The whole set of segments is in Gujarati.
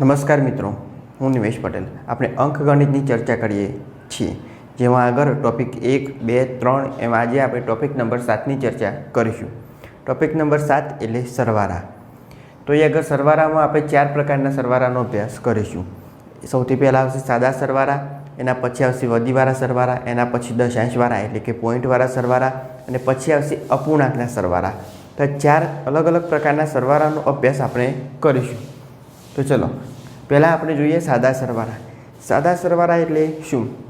નમસ્કાર મિત્રો, હું નિમેશ પટેલ. આપણે અંકગણિતની ચર્ચા કરીએ છીએ, જેમાં આગળ ટોપિક એક, બે, ત્રણ, એમ આજે આપણે ટોપિક નંબર સાતની ચર્ચા કરીશું. ટોપિક નંબર સાત એટલે સરવાળા. તો એ આગળ સરવાળામાં આપણે ચાર પ્રકારના સરવારાનો અભ્યાસ કરીશું. સૌથી પહેલાં આવશે સાદા સરવાળા, એના પછી આવશે વધીવાળા સરવાળા, એના પછી દશાંશવાળા એટલે કે પોઈન્ટવાળા સરવાળા, અને પછી આવશે અપૂર્ણાંકના સરવાળા. તો ચાર અલગ અલગ પ્રકારના સરવારાનો અભ્યાસ આપણે કરીશું. તો ચલો, પહેલાં આપણે જોઈએ સાદા સરવાળા. સાદા સરવાળા એટલે શું?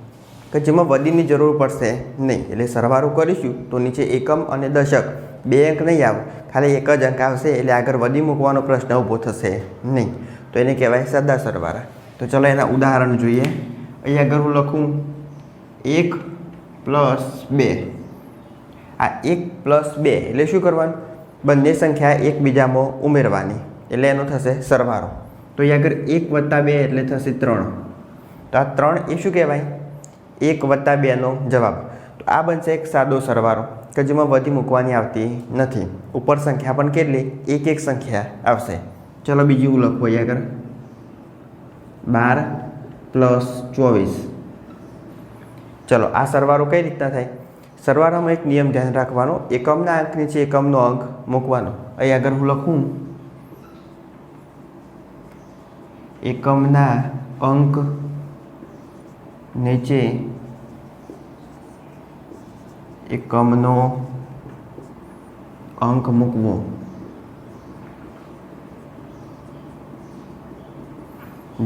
કે જેમાં વદીની જરૂર પડશે નહીં. એટલે સરવાળો કરીશું તો નીચે એકમ અને દશક. બે અંક નહીં આવે. ખાલી એક જ અંક આવશે એટલે આગળ વદી મૂકવાનો પ્રશ્ન ઊભો થશે નહીં. તો એને કહેવાય સાદા સરવાળા. તો ચલો એના ઉદાહરણ જોઈએ. અહીં આગળ હું લખું. એક પ્લસ બે. આ એક પ્લસ બે એટલે શું કરવાનું? બંને સંખ્યા એકબીજામાં ઉમેરવાની. એટલે એનો થશે સરવાળો. તો અહીં આગળ એક વત્તા બે એટલે થશે ત્રણ. તો આ ત્રણ એ શું કહેવાય? એક વત્તા બેનો જવાબ. તો આ બનશે એક સાદો સરવારો કે જેમાં વધી મૂકવાની આવતી નથી. ઉપર સંખ્યા પણ કેટલી? એક એક સંખ્યા આવશે. ચલો બીજું લખું અહીં આગળ. બાર પ્લસ ચોવીસ. ચલો, આ સરવારો કઈ રીતના થાય? સરવાળામાં એક નિયમ ધ્યાન રાખવાનો, એકમના અંક નીચે એકમનો અંક મૂકવાનો. અહીં આગળ હું લખું. એકમના અંક નીચે એકમનો અંક મૂકવો.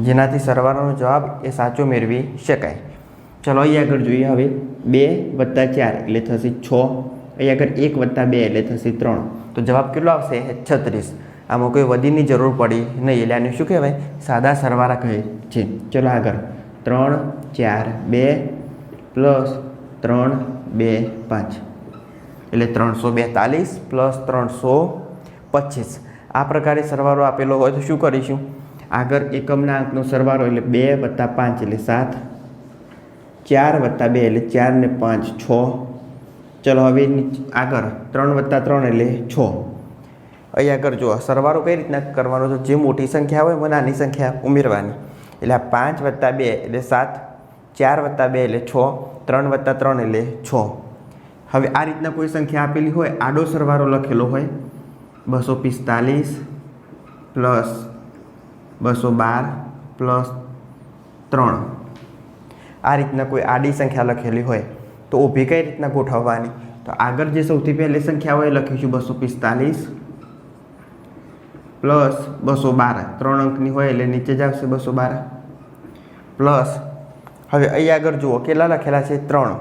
જેનાથી સરવાળાનો જવાબ એ સાચો મેળવી શકાય. ચલો, અહીં આગળ જોઈએ હવે. બે વત્તા ચાર એટલે થશે છ. અહીં આગળ એક વત્તા બે એટલે થશે ત્રણ. તો જવાબ કેટલો આવશે? છત્રીસ. આમાં કોઈ વધીની જરૂર પડી નહીં, એટલે આને શું કહેવાય? સાદા સરવાળા કહે છે. ચલો આગળ. ત્રણ, ચાર, બે, પ્લસ ત્રણ, બે, પાંચ. એટલે ત્રણસો બેતાલીસ પ્લસ ત્રણસો પચીસ. આ પ્રકારે સરવાળો આપેલો હોય તો શું કરીશું? આગળ એકમના અંકનો સરવાળો એટલે બે વત્તા પાંચ એટલે સાત. ચાર વત્તા બે એટલે ચાર ને પાંચ, છ. ચલો હવે આગળ. ત્રણ વત્તા ત્રણ એટલે છ. અહીં આગળ જો સરવાળો કઈ રીતના કરવાનો છે? જે મોટી સંખ્યા હોય એમાં નાની સંખ્યા ઉમેરવાની. એટલે આ પાંચ વત્તા બે એટલે સાત, ચાર વત્તા બે એટલે છ, ત્રણ વત્તા ત્રણ એટલે છ. હવે આ રીતના કોઈ સંખ્યા આપેલી હોય, આડો સરવાળો લખેલો હોય, બસો પિસ્તાલીસ પ્લસ બસો બાર પ્લસ ત્રણ. આ રીતના કોઈ આડી સંખ્યા લખેલી હોય, તો ઊભી કઈ રીતના ગોઠવવાની? તો આગળ જે સૌથી પહેલી સંખ્યા હોય લખીશું બસો પિસ્તાલીસ પ્લસ બસો બાર. ત્રણ અંકની હોય એટલે નીચે જ આવશે બસો બાર. પ્લસ, હવે અહીં આગળ જુઓ, કેટલા લખેલા છે? ત્રણ.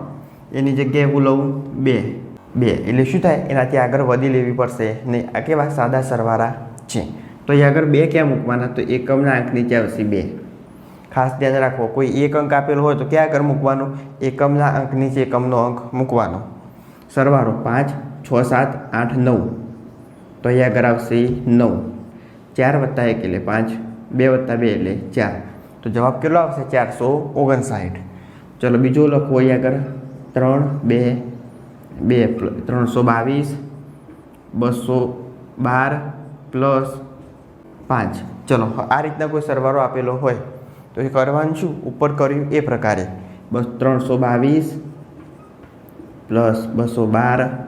એની જગ્યાએ હું લઉં બે. બે. એટલે શું થાય? એનાથી આગળ વધી લેવી પડશે. નહીં આ કેવા? સાદા સરવાળા છે. તો અહીં આગળ બે ક્યાં મૂકવાના? તો એકમના અંક નીચે આવશે બે. ખાસ ધ્યાન રાખવો કોઈ એક અંક આપેલો હોય તો ક્યાં આગળ મૂકવાનો? એકમના અંક નીચે એકમનો અંક મૂકવાનો. સરવાળો પાંચ, છ, સાત, આઠ, નવ. તો અહીં આગળ આવશે નવ. ચાર વત્તા એક એટલે પાંચ, બે વત્તા બે એટલે ચાર. તો જવાબ કેટલો આવશે? ચારસો ઓગણસાઠ. ચલો બીજો લખવો અહીં આગળ. ત્રણ, બે બે ત્રણસો બાવીસ, બસો બાર પ્લસ પાંચ. ચલો આ રીતના કોઈ સરવાળો આપેલો હોય તો એ કરવાનું શું? ઉપર કર્યું એ પ્રકારે. બસ ત્રણસો બાવીસ પ્લસ બસો બાર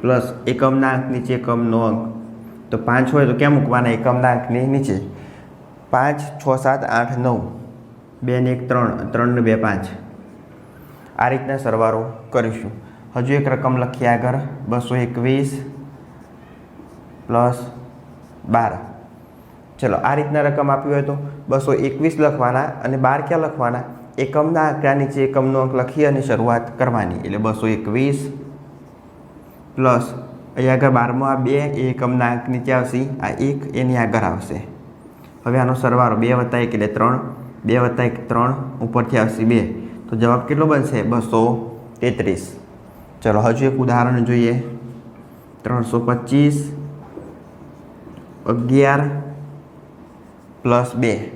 પ્લસ એકમના અંક નીચે એકમનો અંક. તો પાંચ હોય તો ક્યાં મૂકવાના? એકમના અંકની નીચે. પાંચ, છ, સાત, આઠ, નવ. બે ને એક, ત્રણ. ત્રણ ને બે, પાંચ. આ રીતના સરવારો કરીશું. હજુ એક રકમ લખીએ આગળ. બસો એકવીસ પ્લસ બાર. ચલો, આ રીતના રકમ આપી હોય તો બસો એકવીસ લખવાના અને બાર ક્યાં લખવાના? એકમના આંકડા નીચે? એકમનો અંક લખી અને શરૂઆત કરવાની. એટલે બસો એકવીસ પ્લસ અહીં આગળ બારમાં આ બે, એ એકમના અંક નીચે આવશે. આ એક એની આગળ આવશે. હવે આનો સરવાળો બે વત્તા એક એટલે ત્રણ, બે વત્તા એક ત્રણ, ઉપરથી આવશે બે. તો જવાબ કેટલો બનશે? બસો તેત્રીસ. ચલો, હજુ એક ઉદાહરણ જોઈએ. ત્રણસો પચીસ અગિયાર પ્લસ બે.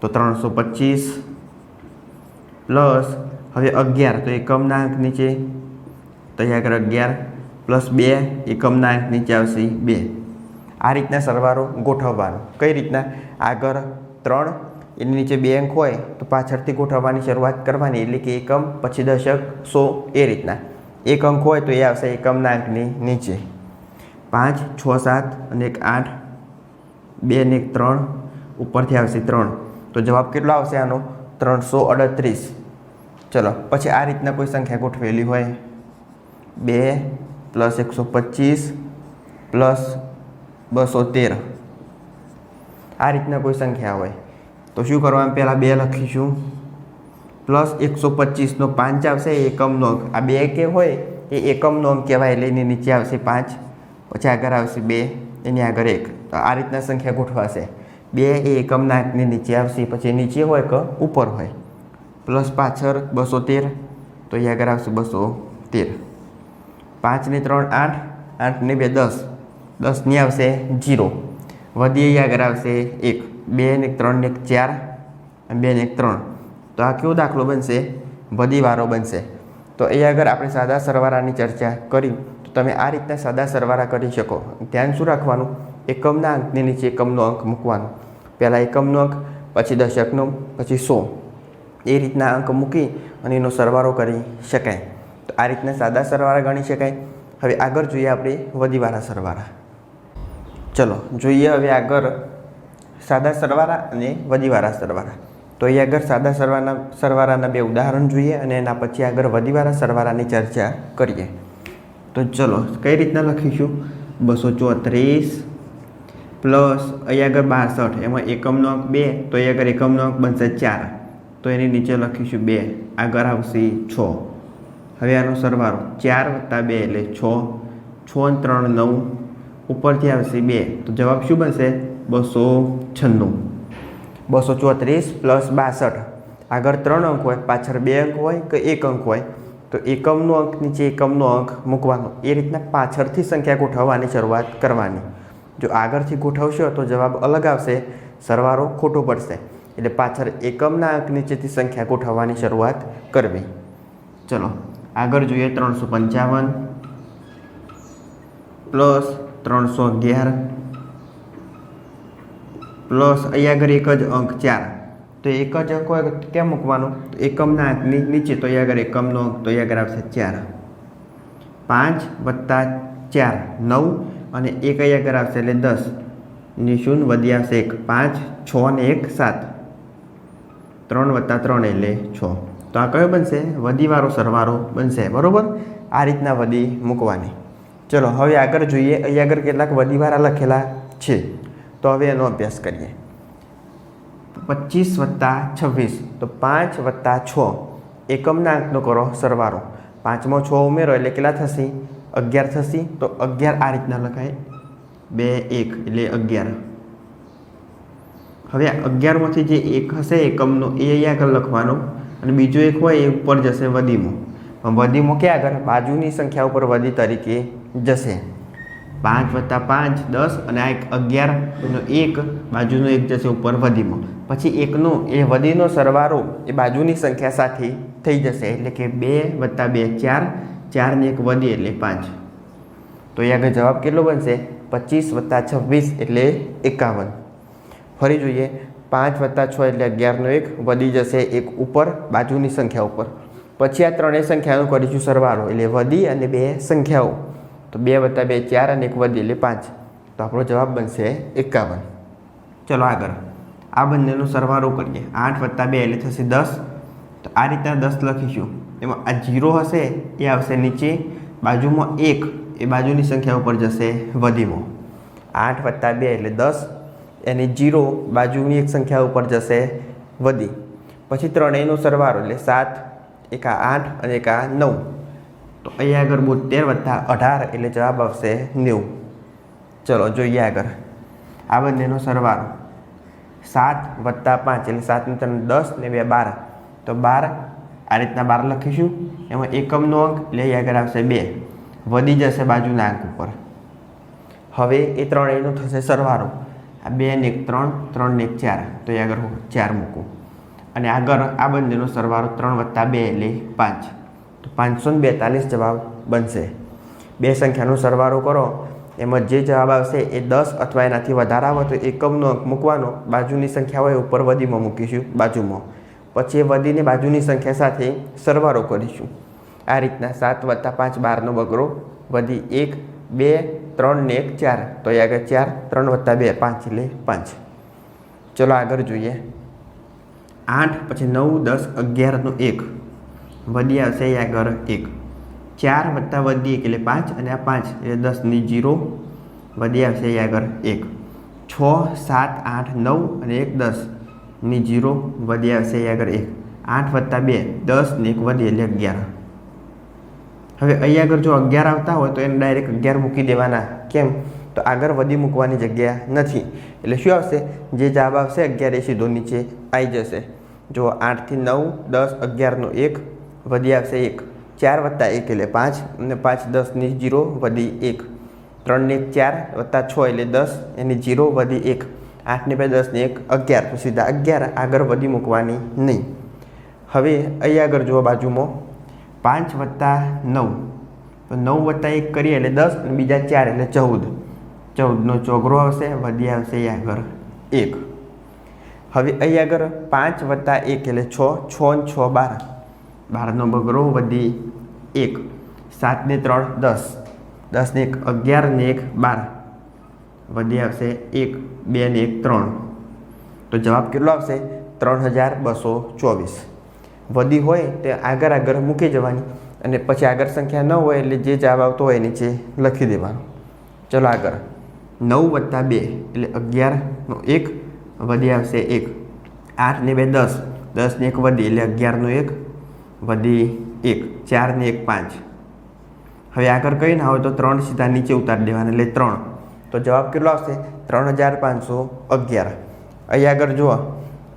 તો ત્રણસો પચીસ પ્લસ, હવે અગિયાર, તો એકમના અંક નીચે તો અહીંયા આગળ અગિયાર. પ્લસ બે એકમના નીચે આવશે બે. આ રીતના સરવારો ગોઠવવાનો. કઈ રીતના? આગળ ત્રણ, એની નીચે બે અંક હોય તો પાછળથી ગોઠવવાની શરૂઆત કરવાની, એટલે કે એકમ, પછી દશક, સો, એ રીતના. એક અંક હોય તો એ આવશે એકમના અંકની નીચે. પાંચ, છ, સાત, અને એક આઠ, બે ને એક ત્રણ, ઉપરથી આવશે ત્રણ. તો જવાબ કેટલો આવશે આનો? ત્રણસો અડત્રીસ. ચલો, પછી આ રીતના કોઈ સંખ્યા ગોઠવેલી હોય? બે પ્લસ એકસો પચીસ પ્લસ બસો તેર આ રીતના કોઈ સંખ્યા હોય. તો શું કરવાનું? પહેલાં બે લખીશું. પ્લસ એકસો પચીસનો પાંચ આવશે એકમનો અંક. આ બે કે હોય, એ એકમનો અંક કહેવાય, એટલે એની નીચે આવશે પાંચ. પછી આગળ આવશે બે, એની આગળ એક. તો આ રીતના સંખ્યા ગોઠવાશે. બે એ એકમના અંકની નીચે આવશે, પછી નીચે હોય કે ઉપર હોય. પ્લસ પાછળ બસો તેર તો એ આગળ આવશે બસો તેર પાંચને ત્રણ આઠ, આઠને બે દસ. દસની આવશે જીરો. વધી એ આગળ આવશે એક. બે ને ત્રણ ને એક ચાર અને બે ને એક ત્રણ. તો આ કેવો દાખલો બનશે? વધીવારો બનશે. તો એ આગળ આપણે સાદા સરવાળાની ચર્ચા કરી. તો તમે આ રીતના સાદા સરવાળા કરી શકો. ધ્યાન શું રાખવાનું? એકમના અંકની નીચે એકમનો અંક મૂકવાનો. પહેલાં એકમનો અંક, પછી દશકનો, પછી સો. એ રીતના અંક મૂકી અને એનો સરવાળો કરી શકાય. તો આ રીતના સાદા સરવાળા ગણી શકાય. હવે આગળ જોઈએ આપણે વધીવાળા સરવાળા. ચલો, જોઈએ હવે આગળ સાદા સરવાળા અને વધીવાળા સરવાળા. તો અહીં આગળ સાદા સરવાના સરવાળાના બે ઉદાહરણ જોઈએ અને એના પછી આગળ વધીવાળા સરવાળાની ચર્ચા કરીએ. તો ચલો, કઈ રીતના લખીશું? બસો ચોત્રીસ પ્લસ અહીં આગળ બાસઠ, એમાં એકમનો અંક બે, તો અહીં આગળ એકમનો અંક બનશે ચાર. તો એની નીચે લખીશું બે. આગળ આવશે છ. હવે આનો સરવાળો ચાર વત્તા બે એટલે છ છ ત્રણ નવ, ઉપરથી આવશે બે. તો જવાબ શું બનશે? બસો છન્નું. બસો ચોત્રીસ પ્લસ બાસઠ. આગળ ત્રણ અંક હોય, પાછળ બે અંક હોય કે એક અંક હોય? તો એકમનો અંક નીચે એકમનો અંક મૂકવાનો. એ રીતના પાછળથી સંખ્યા ગોઠવવાની શરૂઆત કરવાની. જો આગળથી ગોઠવશો તો જવાબ અલગ આવશે સરવારો ખોટો પડશે. એટલે પાછળ એકમના અંક નીચેથી સંખ્યા ગોઠવવાની શરૂઆત કરવી. ચલો. આગળ જોઈએ ત્રણસો પંચાવન પ્લસ ત્રણસો અગિયાર પ્લસ અહીં આગળ એક જ અંક ચાર. તો એક જ અંક હોય કેમ મૂકવાનું? તો એકમના અંકની નીચે તો અહીં આગળ એકમનો અંક તો અહીંયા આગળ આવશે ચાર. પાંચ વત્તા ચાર, નવ અને એક અહીંયા આગળ આવશે એટલે દસ. ની શૂન્ય વધી આવશે એક. પાંચ, છ ને એક, સાત. ત્રણ વત્તા ત્રણ એટલે છ. તો આ કયો બનશે? વધીવાળો સરવાળો બનશે, બરાબર? આ રીતના વધી મૂકવાની. ચલો, હવે આગળ જોઈએ અહીં આગળ કેટલાક વધીવાળા લખેલા છે. તો હવે એનો અભ્યાસ કરીએ. પચીસ વત્તા છવ્વીસ, તો પાંચ વત્તા છ. એકમના અંકનો કરો સરવાળો પાંચમો છ ઉમેરો, એટલે કેટલા થશે? અગિયાર થશે. તો અગિયાર આ રીતના લખાય. બે, એક, એટલે અગિયાર. હવે અગિયારમાંથી જે એક હશે, એકમનો, એ અહીંયા આગળ લખવાનો. અને બીજો એક હોય એ ઉપર જશે વધીમો. પણ વધીમાં ક્યાં આગળ? બાજુની સંખ્યા ઉપર વધી તરીકે જશે. પાંચ વત્તા પાંચ, દસ અને આ એક અગિયારનો એક, બાજુનો એક જશે ઉપર વધીમો. પછી એકનો, એ વધીનો સરવારો એ બાજુની સંખ્યા સાથે થઈ જશે. એટલે કે બે વત્તા બે, ચાર. ચાર ને એક વધી એટલે પાંચ. તો એ આગળ જવાબ કેટલો બનશે? પચીસ વત્તા છવ્વીસ એટલે એકાવન. ફરી જોઈએ. પાંચ વત્તા છ એટલે અગિયારનો એક વધી જશે એક ઉપર, બાજુની સંખ્યા ઉપર. પછી આ ત્રણેય સંખ્યાનો કરીશું સરવાળો, એટલે વધી અને બે સંખ્યાઓ. તો બે વત્તા બે ચાર અને એક વધી એટલે પાંચ. તો આપણો જવાબ બનશે એકાવન. ચલો આગળ. આ બંનેનો સરવાળો કરીએ. આઠ વત્તા બે એટલે થશે દસ. તો આ રીતના દસ લખીશું. એમાં આ જીરો હશે, એ આવશે નીચે. બાજુમાં એક, એ બાજુની સંખ્યા ઉપર જશે વધીમાં. આઠ વત્તા બે એટલે દસ. એની જીરો બાજુની એક સંખ્યા ઉપર જશે વધી. પછી ત્રણેયનો સરવાળો એટલે સાત, એકા આઠ અને એક નવ. તો અહીંયા આગળ બોતેર વત્તા અઢાર એટલે જવાબ આવશે નેવું. ચલો, જોઈએ આગળ. આ બંનેનો સરવાળો. સાત વત્તા પાંચ એટલે સાતને ત્રણ દસ ને બે બાર. તો બાર, આ રીતના બાર લખીશું. એમાં એકમનો અંક એટલે અહીંયા આગળ આવશે બે. વધી જશે બાજુના અંક ઉપર. હવે એ ત્રણેયનો થશે સરવાળો. આ બે ને એક, ત્રણ ત્રણ ને એક, ચાર. તો એ આગળ હું ચાર મૂકું. અને આગળ આ બંનેનો સરવાળો ત્રણ વત્તા બે એટલે પાંચ. તો પાંચસો ને બેતાલીસ જવાબ બનશે. બે સંખ્યાનો સરવાળો કરો. એમાં જે જવાબ આવશે એ દસ અથવા એનાથી વધારે આવે તો એકમનો અંક મૂકવાનો. બાજુની સંખ્યા હોય ઉપર વધીમાં મૂકીશું, બાજુમાં. પછી એ વધીને બાજુની સંખ્યા સાથે સરવાળો કરીશું. આ રીતના સાત વત્તા પાંચ બારનો બગડો વધી એક, બે ત્રણ ને એક ચાર. તો એ આગળ ચાર, ત્રણ વત્તા બે, પાંચ એટલે પાંચ. ચલો આગળ જોઈએ. આઠ, પછી નવ, દસ અગિયારનો એક. વધી આવશે એ આગળ એક. ચાર વત્તા વધી એક એટલે પાંચ અને આ પાંચ એટલે દસની જીરો. વધી આવશે એ આગળ એક. છ, સાત, આઠ, નવ અને એક દસની જીરો. વધી આવશે એ આગળ એક. આઠ વત્તા બે, દસ ને એક વધી એટલે અગિયાર. હવે અહીંયા આગળ જો અગિયાર આવતા હોય તો એને ડાયરેક્ટ અગિયાર મૂકી દેવાના. કેમ? તો આગળ વધી મૂકવાની જગ્યા નથી. એટલે શું આવશે? જે જવાબ આવશે, અગિયાર એ સીધો નીચે આવી જશે. જો આઠથી નવ, દસ, અગિયારનો એક, વધી આવશે એક. ચાર વત્તા એક એટલે પાંચ, અને પાંચ દસની જીરો વધી એક. ત્રણને એક ચાર વત્તા છ એટલે દસ, એની જીરો વધી એક. આઠને બે, દસને એક, અગિયાર. સીધા અગિયાર આગળ વધી મૂકવાની નહીં. હવે અહીં આગળ જુઓ બાજુમાં પાંચ વત્તા નવ. તો નવ વત્તા એક કરીએ એટલે દસ અને બીજા ચાર એટલે ચૌદ. ચૌદનો ચોગરો આવશે વધી આવશે એ આગળ એક. હવે અહીં આગળ પાંચ વત્તા એક એટલે છ છ ને છ બાર. બારનો બગરો વધી એક. સાત ને ત્રણ, દસ. દસ ને એક અગિયાર ને એક, બાર. વધી આવશે એક બે ને એક, ત્રણ. તો જવાબ કેટલો આવશે? ત્રણ હજાર બસો ચોવીસ. વધી હોય તે આગળ આગળ મૂકી જવાની અને પછી આગળ સંખ્યા ન હોય એટલે જે જવાબ આવતો હોય નીચે લખી દેવાનો. ચલો આગળ. નવ વત્તા બે એટલે અગિયારનો એક વધી આવશે એક. આઠ ને બે દસ. દસને એક વધી એટલે અગિયારનો એક વધી એક. ચારને એક પાંચ. હવે આગળ કંઈ ના હોય તો ત્રણ સીધા નીચે ઉતારી દેવાના એટલે ત્રણ. તો જવાબ કેટલો આવશે? ત્રણ હજાર પાંચસો અગિયાર. અહીં આગળ જુઓ.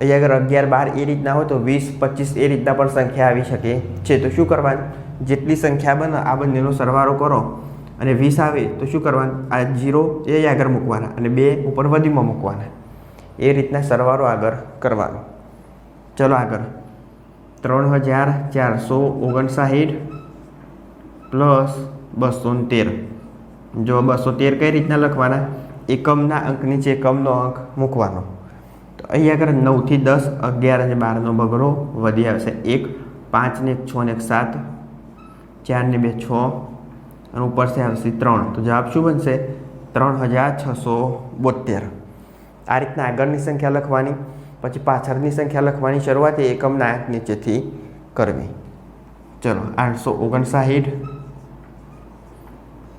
અહીં અગર અગિયાર બાર એ રીતના હોય તો વીસ, પચીસ એ રીતના પણ સંખ્યા આવી શકે. છે, તો શું કરવાનું? જેટલી સંખ્યા બને આ બંનેનો સરવાળો કરો. અને વીસ આવે તો શું કરવાનું? આ જીરો એ આગળ મૂકવાના અને બે ઉપર વધીમાં મૂકવાના. એ રીતના સરવાળો આગળ કરવાનો. ચલો આગળ. ત્રણ હજાર ચારસો ઓગણસાઠ પ્લસ બસો તેર. જો બસો તેર કઈ રીતના લખવાના? એકમના અંક નીચે એકમનો અંક મૂકવાનો. તો અહીં આગળ નવથી દસ, અગિયાર અને બારનો બગડો વધી આવશે. એક, પાંચ ને એક, છ ને એક, સાત. ચાર ને બે, છ. અને ઉપરથી આવશે ત્રણ. તો જવાબ શું બનશે? ત્રણ હજાર છસો બોતેર આ રીતના આગળની સંખ્યા લખવાની, પછી પાછળની સંખ્યા લખવાની શરૂઆત એકમના અંક નીચેથી કરવી. ચલો, આઠસો ઓગણસાઠ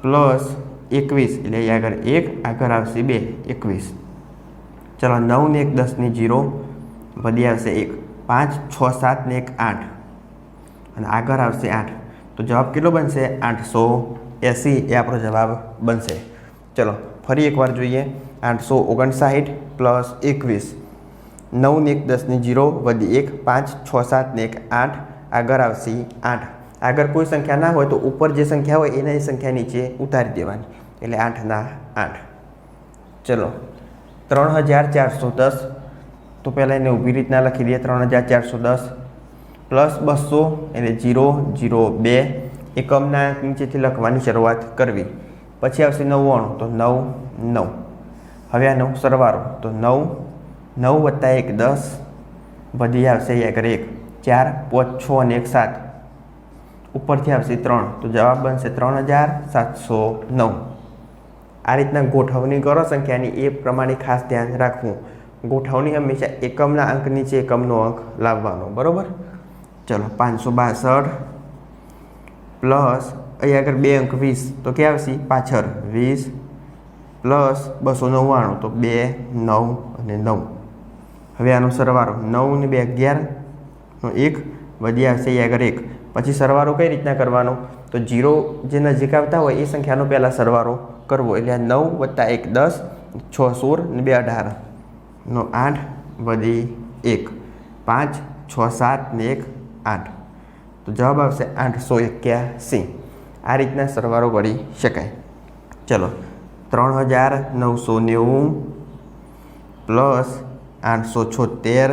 પ્લસ એકવીસ, એટલે આગળ એક, આગળ આવશે બે, એકવીસ. ચલો નવ ને એક, દસની જીરો, વધી આવશે એક, પાંચ, છ સાત ને એક, આઠ. અને આગળ આવશે આઠ. તો જવાબ કેટલો બનશે? આઠસો એંસી એ આપણો જવાબ બનશે. ચલો, ફરી એકવાર જોઈએ. આઠસો ઓગણસાઠ પ્લસ એકવીસ. નવ ને એક, દસની જીરો, વધી એક, પાંચ, છ સાત ને એક, આઠ. આગળ આવશે આઠ. આગળ કોઈ સંખ્યા ના હોય તો ઉપર જે સંખ્યા હોય એના સંખ્યા નીચે ઉતારી દેવાની. એટલે આઠના આઠ. ચલો ત્રણ હજાર ચારસો દસ. તો પહેલાં એને ઊભી રીતના લખી દઈએ, ત્રણ હજાર ચારસો દસ. પ્લસ બસો એટલે જીરો જીરો બે. એકમના નીચેથી લખવાની શરૂઆત કરવી. પછી આવશે નવ્વાણું, તો નવ નવ. હવે આ નવ સરવારો તો નવ નવ વત્તા એક, દસ. વધી આવશે એક એક, ચાર, પાંચ, છ અને એક, સાત. ઉપરથી આવશે ત્રણ, તો જવાબ બનશે ત્રણ હજાર સાતસો નવ. આ રીતના ગોઠવણી કરો સંખ્યાની એ પ્રમાણે ખાસ ધ્યાન રાખવું. ગોઠવણી હંમેશા એકમના અંક નીચે એકમનો અંક લાવવાનો, બરાબર? ચલો, પાંચસો બાસઠ પ્લસ અહીં આગળ બે અંક વીસ, તો ક્યાં આવશે? પાછળ વીસ પ્લસ બસો નવ્વાણું, તો બે, નવ અને નવ. હવે આનો સરવાળો નવ ને બે અગિયારનો એક વધી આવશે અહીંયા આગળ એક. પછી સરવાળો કઈ રીતના કરવાનો? તો જીરો જે નજીક આવતા હોય એ સંખ્યાનો પહેલાં સરવારો કરવો. એટલે આ નવ વત્તા એક દસ, છ સોળ ને બે અઢાર. નો આઠ વધી એક. પાંચ, છ સાત ને એક આઠ. તો જવાબ આવશે આઠસો એક્યાસી. આ રીતના સરવારો કરી શકાય. ચલો, ત્રણ હજાર નવસો નેવું પ્લસ આઠસો છોતેર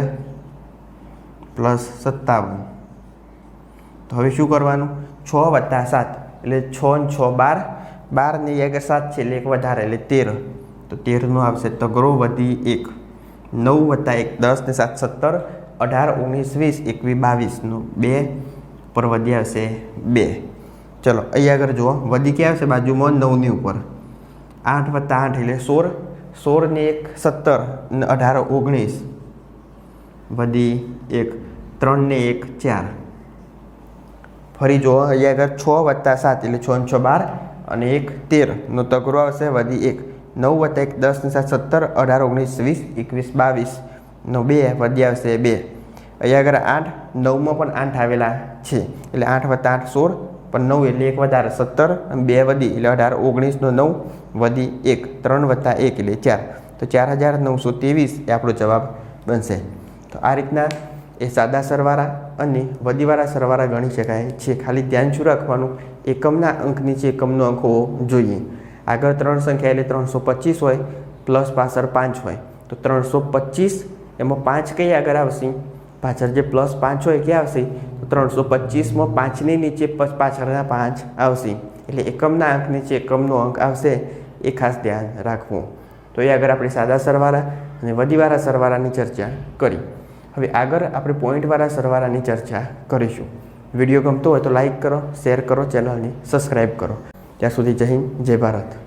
પ્લસ સત્તાવન. તો હવે શું કરવાનું? છ વત્તા સાત એટલે છ ને છ બાર. બાર ને એક સાત છે એટલે એક વધારે એટલે તેર. તો તેરનો આવશે તગરો વધી એક. નવ વત્તા એક દસ ને સાત સત્તર. અઢાર, ઓગણીસ, વીસ, એકવીસ બાવીસનું બે પર વધી આવશે બે. ચલો, અહીંયા આગળ જુઓ. વધી ક્યાં આવશે? બાજુમાં નવની ઉપર. આઠ વત્તા આઠ એટલે સોળ. સોળ ને એક સત્તર ને અઢાર, ઓગણીસ. વધી એક. ત્રણ ને એક ચાર. ફરી જુઓ, અહીંયા આગળ છ વત્તા સાત એટલે છ છ બાર અને એક તેરનો તગરો આવશે, વધી એક. નવ વત્તા એક, દસ સાત, સત્તર, અઢાર, ઓગણીસ, વીસ, એકવીસ બાવીસનો બે, વધી આવશે બે. અહીંયા આગળ આઠ, નવમાં પણ આઠ આવેલા છે. એટલે આઠ વત્તા આઠ સોળ, પણ નવ એટલે એક વધારે સત્તર બે વધી, એટલે અઢાર ઓગણીસનો નવ, વધી એક. ત્રણ વત્તા એક એટલે ચાર. તો ચાર હજાર નવસો ત્રેવીસ એ આપણો જવાબ બનશે. તો આ રીતના એ સાદા સરવાળા અને વધીવાળા સરવાળા ગણી શકાય છે. ખાલી ધ્યાન શું રાખવાનું? એકમના અંક નીચે એકમનો અંક હોવો જોઈએ. આગળ ત્રણ સંખ્યા એટલે ત્રણસો પચીસ હોય, પ્લસ પાછળ પાંચ હોય. તો ત્રણસો પચીસ, એમાં પાંચ કઈ આગળ આવશે? પાછળ જે પ્લસ પાંચ હોય ક્યાં આવશે? તો ત્રણસો પચીસમાં પાંચની નીચે પાછળના પાંચ આવશે. એટલે એકમના અંક નીચે એકમનો અંક આવશે. એ ખાસ ધ્યાન રાખવું. તો એ આગળ આપણે સાદા સરવાળા અને વધીવાળા સરવાળાની ચર્ચા કરી. હવે આગળ આપણે પોઈન્ટવાળા સરવાળાની ચર્ચા કરીશું. વીડિયો ગમતો હોય તો લાઈક કરો શેર કરો ચેનલને સબસ્ક્રાઈબ કરો. ત્યાં સુધી જય હિન્દ, જય ભારત.